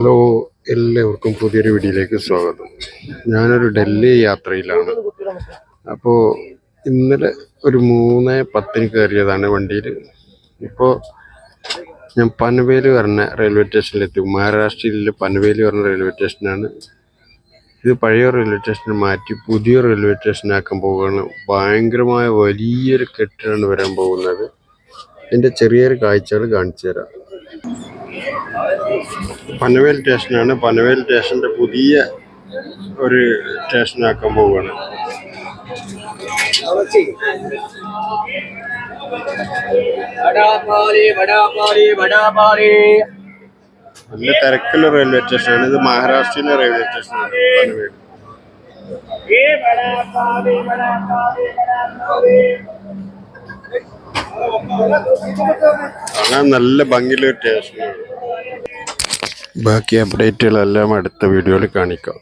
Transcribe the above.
Hello എല്ലാവർക്കും പുതിയൊരു വീഡിയോയിലേക്ക് സ്വാഗതം. ഞാനൊരു ഡൽഹി യാത്രയിലാണ്. അപ്പോൾ ഇന്നലെ ഒരു മൂന്ന് പത്തിന് കയറിയതാണ് വണ്ടിയിൽ ഇപ്പോൾ ഞാൻ പനവേൽ പറഞ്ഞ റെയിൽവേ സ്റ്റേഷനിലെത്തി. മഹാരാഷ്ട്രയിലെ പനവേൽ പറഞ്ഞ റെയിൽവേ സ്റ്റേഷനാണ്. ഇത് പഴയ റെയിൽവേ സ്റ്റേഷൻ മാറ്റി പുതിയ റെയിൽവേ സ്റ്റേഷനാക്കാൻ പോവുകയാണ്. ഭയങ്കരമായ വലിയൊരു കെട്ടിടമാണ് വരാൻ പോകുന്നത്. എന്റെ ചെറിയൊരു കാഴ്ചകൾ കാണിച്ചു തരാം പനവേൽ സ്റ്റേഷനാണ് പനവേൽ സ്റ്റേഷന്റെ പുതിയ ഒരു സ്റ്റേഷനാക്കാൻ പോവുകയാണ് बड़ा पारी बड़ा पारी बड़ा पारी നല്ല തിരക്കുള്ള റെയിൽവേ സ്റ്റേഷനാണ് ഇത് മഹാരാഷ്ട്രയിലെ റെയിൽവേ സ്റ്റേഷനാണ് പനവേൽ ये बड़ा पारी बड़ा पारी बड़ा पारी കാണാൻ നല്ല ഭംഗിയുള്ള ടേസ്റ്റ് ബാക്കി അപ്ഡേറ്റുകളെല്ലാം അടുത്ത വീഡിയോയിൽ കാണിക്കാം.